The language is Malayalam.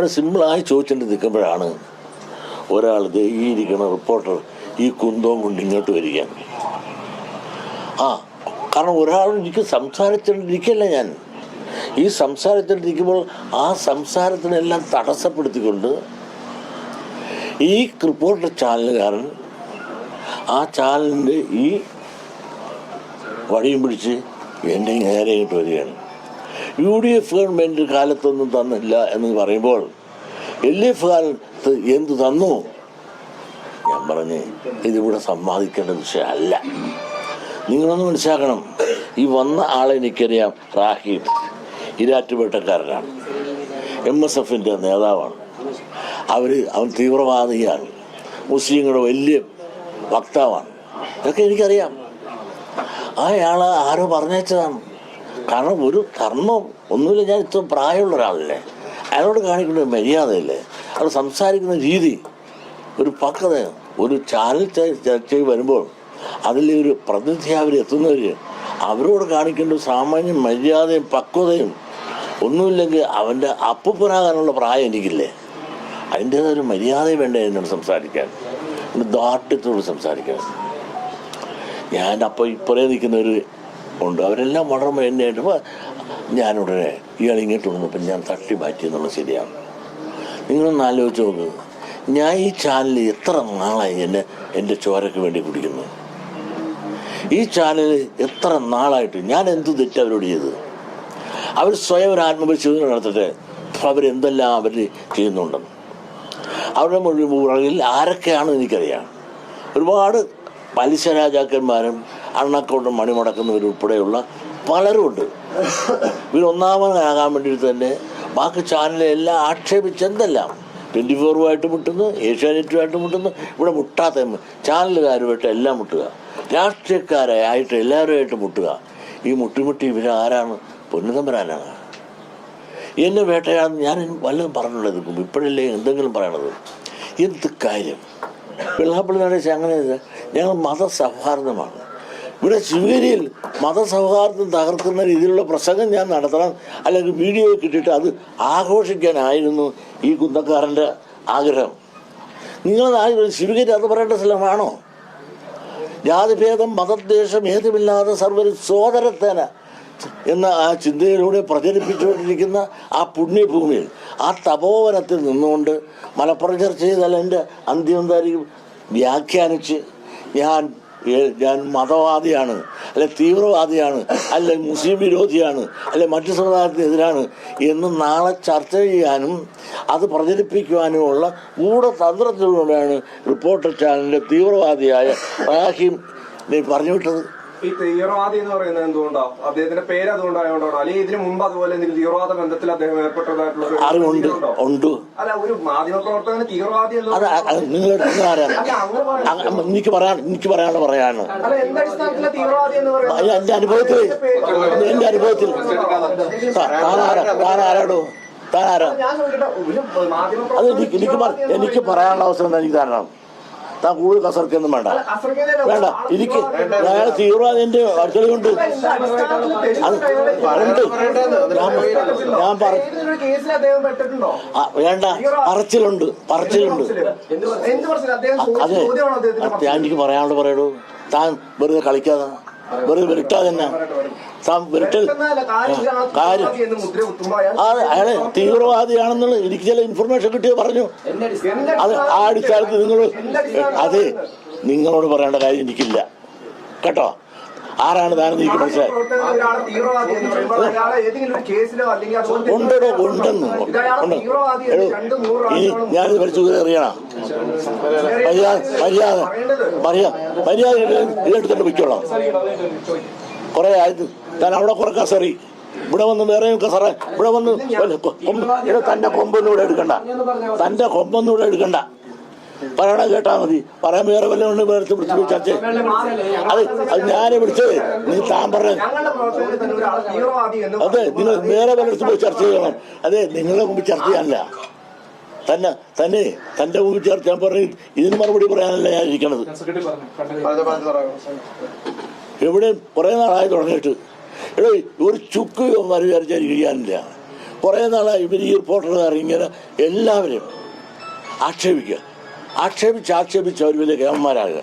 അവർ സിമ്പിളായി ചോദിച്ചിട്ട് നിൽക്കുമ്പോഴാണ് ഒരാൾ ഈ ഇരിക്കുന്ന റിപ്പോർട്ടർ ഈ കുന്തവും കൊണ്ട് ഇങ്ങോട്ട് വരികയാണ് ആ കാരണം ഒരാൾ എനിക്ക് സംസാരിച്ചുകൊണ്ടിരിക്കല്ല ഞാൻ. ഈ സംസാരിച്ചുകൊണ്ടിരിക്കുമ്പോൾ ആ സംസാരത്തിനെല്ലാം തടസ്സപ്പെടുത്തിക്കൊണ്ട് ഈ റിപ്പോർട്ടർ ചാനലുകാരൻ ആ ചാനലിന്റെ ഈ വഴിയും പിടിച്ച് എന്റെ നേരെ ഇങ്ങോട്ട് വരികയാണ്. യു ഡി എഫ് ഗവൺമെന്റ് കാലത്തൊന്നും തന്നില്ല എന്ന് പറയുമ്പോൾ എൽ ഡി എഫ് കാലത്ത് എന്ത് തന്നു? ഞാൻ പറഞ്ഞ് ഇതിവിടെ സമ്മാനിക്കേണ്ട വിഷയമല്ല. നിങ്ങളൊന്ന് മനസ്സിലാക്കണം. ഈ വന്ന ആളെ എനിക്കറിയാം റാഹിം. ഇരാറ്റുപേട്ടക്കാരനാണ് എം എസ് എഫിന്റെ നേതാവാണ്. അവർ അവൻ തീവ്രവാദിയാണ്. മുസ്ലിങ്ങളുടെ വലിയ വക്താവാണ്. ഇതൊക്കെ എനിക്കറിയാം. അയാൾ ആരോ പറഞ്ഞയച്ചതാണ്. കാരണം ഒരു ധർമ്മം ഒന്നുമില്ല. ഞാൻ ഇത്ര പ്രായമുള്ള ഒരാളല്ലേ. അയാളോട് കാണിക്കുന്ന ഒരു മര്യാദയില്ലേ. അയാൾ സംസാരിക്കുന്ന രീതി ഒരു പക്വത ഒരു ചാനൽ ചർച്ച വരുമ്പോൾ അതിൽ ഒരു പ്രതിനിധി അവർ എത്തുന്നവർ അവരോട് കാണിക്കേണ്ട ഒരു സാമാന്യ മര്യാദയും പക്വതയും ഒന്നുമില്ലെങ്കിൽ അവന്റെ അപ്പുപ്പനാകാനുള്ള പ്രായം എനിക്കില്ലേ. അതിന്റേതായ ഒരു മര്യാദ വേണ്ടേ എന്നോട് സംസാരിക്കാൻ. ഒരു ദാർഢ്യത്തോട് സംസാരിക്കാൻ. ഞാൻ അപ്പോൾ ഇപ്പറേ നിൽക്കുന്നവർ ഉണ്ട് അവരെല്ലാം വളരെ ഞാൻ ഞാനുടനെ ഇയാൾ ഇങ്ങോട്ട് വന്നപ്പോൾ ഞാൻ തട്ടി മാറ്റി എന്നുള്ളത് ശരിയാണ് നിങ്ങളൊന്ന് ആലോചിച്ച് നോക്ക്. ഞാൻ ഈ ചാനൽ എത്ര നാളായി എന്നെ എന്റെ ചോരയ്ക്ക് വേണ്ടി കുടിക്കുന്നു? ഈ ചാനൽ എത്ര നാളായിട്ട് ഞാൻ എന്ത് തെറ്റ് അവരോട് ചെയ്ത് അവർ സ്വയം ഒരു ആത്മപരിശോധന നടത്തട്ടെ. അവരെന്തെല്ലാം അവർ ചെയ്യുന്നുണ്ടെന്ന്. അവരുടെ മുഴുവൻ പുറകിൽ ആരൊക്കെയാണെന്ന് എനിക്കറിയാം. ഒരുപാട് പലിശ രാജാക്കന്മാരും അണ്ണക്കോട്ടും മണി മുടക്കുന്നവരുൾപ്പെടെയുള്ള പലരും ഉണ്ട്. ഇവർ ഒന്നാമതാകാൻ വേണ്ടിയിട്ട് തന്നെ ബാക്കി ചാനലെല്ലാം ആക്ഷേപിച്ച് എന്തെല്ലാം ട്വന്റി ഫോറുമായിട്ട് മുട്ടുന്നു ഏഷ്യാനെറ്റുമായിട്ട് മുട്ടുന്നു ഇവിടെ മുട്ടാത്ത ചാനലുകാരുമായിട്ട് എല്ലാം മുട്ടുക രാഷ്ട്രീയക്കാരായിട്ട് എല്ലാവരുമായിട്ട് മുട്ടുക. ഈ മുട്ടിമുട്ടി ഇവരാരാണ്? പൊന്നുതമ്പരാനാണ് എന്നെ വേട്ടയാണെന്ന് ഞാൻ വല്ലതും പറഞ്ഞുള്ളത് ഇപ്പോഴല്ലേ എന്തെങ്കിലും പറയണത്? എന്ത് കാര്യം? വെള്ളാപ്പള്ളി നടേശ അങ്ങനെ ഞങ്ങൾ മതസൗഹാർദ്ദമാണ്. ഇവിടെ ശിവഗിരിയിൽ മതസൗഹാർദ്ദം തകർക്കുന്ന രീതിയിലുള്ള പ്രസംഗം ഞാൻ നടത്തണം അല്ലെങ്കിൽ വീഡിയോ കിട്ടിയിട്ട് അത് ആഘോഷിക്കാനായിരുന്നു ഈ കുന്തക്കാരന്റെ ആഗ്രഹം. നിങ്ങളത് ആഗ്രഹം ശിവഗിരി അത് പറയേണ്ട സ്ഥലമാണോ? ജാതിഭേദം മതദ്വേഷം ഏതുമില്ലാതെ സർവരും സോദരത്തേന എന്ന ആ ചിന്തയിലൂടെ പ്രചരിപ്പിച്ചുകൊണ്ടിരിക്കുന്ന ആ പുണ്യഭൂമിയിൽ ആ തപോവനത്തിൽ നിന്നുകൊണ്ട് മലപ്പുറം ചർച്ച ചെയ്താൽ എന്റെ അന്ത്യം എന്തായിരിക്കും? വ്യാഖ്യാനിച്ച് ഞാൻ ഞാൻ മതവാദിയാണ് അല്ലെ തീവ്രവാദിയാണ് അല്ലെ മുസ്ലിം വിരോധിയാണ് അല്ലെ മറ്റു സമുദായത്തിനെതിരാണ് എന്ന് നാളെ ചർച്ച ചെയ്യാനും അത് പ്രചരിപ്പിക്കുവാനുമുള്ള ഗൂഢതന്ത്രത്തിലൂടെയാണ് റിപ്പോർട്ടർ ചാനലിന്റെ തീവ്രവാദിയായ റാഹിം പറഞ്ഞു വിട്ടത് ഈ തീവ്രവാദി എന്ന് പറയുന്നത് എന്തുകൊണ്ടാണ് അദ്ദേഹത്തിന്റെ പേര് അതുകൊണ്ടായോണ്ടാണോ? അല്ലെങ്കിൽ ഇതിനു മുമ്പ് അതുപോലെ എന്തെങ്കിലും തീവ്രവാദ ബന്ധത്തിൽ അദ്ദേഹം ഏർപ്പെട്ടതായിട്ടുള്ള അറിവുണ്ട് ഉണ്ട്. അല്ല ഒരു തീവ്രവാദി എനിക്ക് പറയാൻ എനിക്ക് പറയാനുള്ള പറയാണ്. എന്റെ അനുഭവത്തിൽ എന്റെ അനുഭവത്തിൽ. താൻ ആരാടോ? താൻ ആരാ? അത് എനിക്ക് എനിക്ക് എനിക്ക് പറയാനുള്ള അവസരം എനിക്ക് തരണം. താൻ കൂടുതൽ കസർക്കൊന്നും വേണ്ട. വേണ്ട എനിക്ക് അയാൾ തീവ്രവാദിന്റെ അടുക്കളയുണ്ട് കൊണ്ട് ഉണ്ട് ഞാൻ വേണ്ട. പറച്ചിലുണ്ട്. പറച്ചിലുണ്ട്. അതെ. ചോദ്യമാണോ അദ്ദേഹത്തിന് അത് ഞാൻ എനിക്ക് പറയാനുള്ള പറയുള്ളൂ താൻ വെറുതെ കളിക്കാതെ. വെറുതെ വിരട്ടാതെ തന്നെ. താൻ വിരട്ടൽ കാര്യം. അയാളെ തീവ്രവാദിയാണെന്നുള്ള എനിക്ക് ചില ഇൻഫർമേഷൻ കിട്ടിയ പറഞ്ഞു. അത് ആ അടിസ്ഥാനത്തിൽ നിങ്ങൾ അതെ നിങ്ങളോട് പറയേണ്ട കാര്യം എനിക്കില്ല. കേട്ടോ? ആരാണ് താനെന്ന് എനിക്ക് മനസ്സിലായി ഉണ്ടോ ഉണ്ടെന്ന് ഇനി ഞാനിത് പരിശോധന അറിയണം? മര്യാദ മര്യാദ മര്യാദ മര്യാദ ഇതെടുത്തിട്ട് വയ്ക്കോളാം കുറെ ആയത് ഞാൻ അവിടെ കുറെ കസറി ഇവിടെ വന്ന് വേറെയും കസറ ഇവിടെ വന്ന് വല്ല തന്റെ കൊമ്പൊന്നും ഇവിടെ എടുക്കണ്ട. തന്റെ കൊമ്പൊന്നും ഇവിടെ എടുക്കണ്ട. പറയണ കേട്ടാ മതി. പറയാൻ വേറെ വല്ലതും വേറെ വിളിച്ച് ചർച്ച ചെയ്യ്. അത് അത് ഞാനെ വിളിച്ചത് നീ താൻ പറഞ്ഞ അതെ നിങ്ങൾ വേറെ പലയിടത്ത് പോയി ചർച്ച ചെയ്യണം. അതെ നിങ്ങളുടെ മുമ്പ് ചർച്ച ചെയ്യാനല്ല. തന്നെ തന്നെ തന്റെ മുമ്പ് ചർച്ച. ഞാൻ പറഞ്ഞു ഇതിന് മറുപടി പറയാനല്ല ഞാൻ ഇരിക്കണത്. എവിടെ കുറേ നാളായി തുടങ്ങിയിട്ട്. എടോ ഒരു ചുക്ക് വിചാരിച്ചാൽ ഇരിക്കാനില്ല കുറേ നാളായി ഇവർ ഈ റിപ്പോർട്ടർകാർ ഇങ്ങനെ എല്ലാവരെയും ആക്ഷേപിക്കുക. ആക്ഷേപിച്ച് ആക്ഷേപിച്ച് അവർ വലിയ കേമന്മാരാകുക.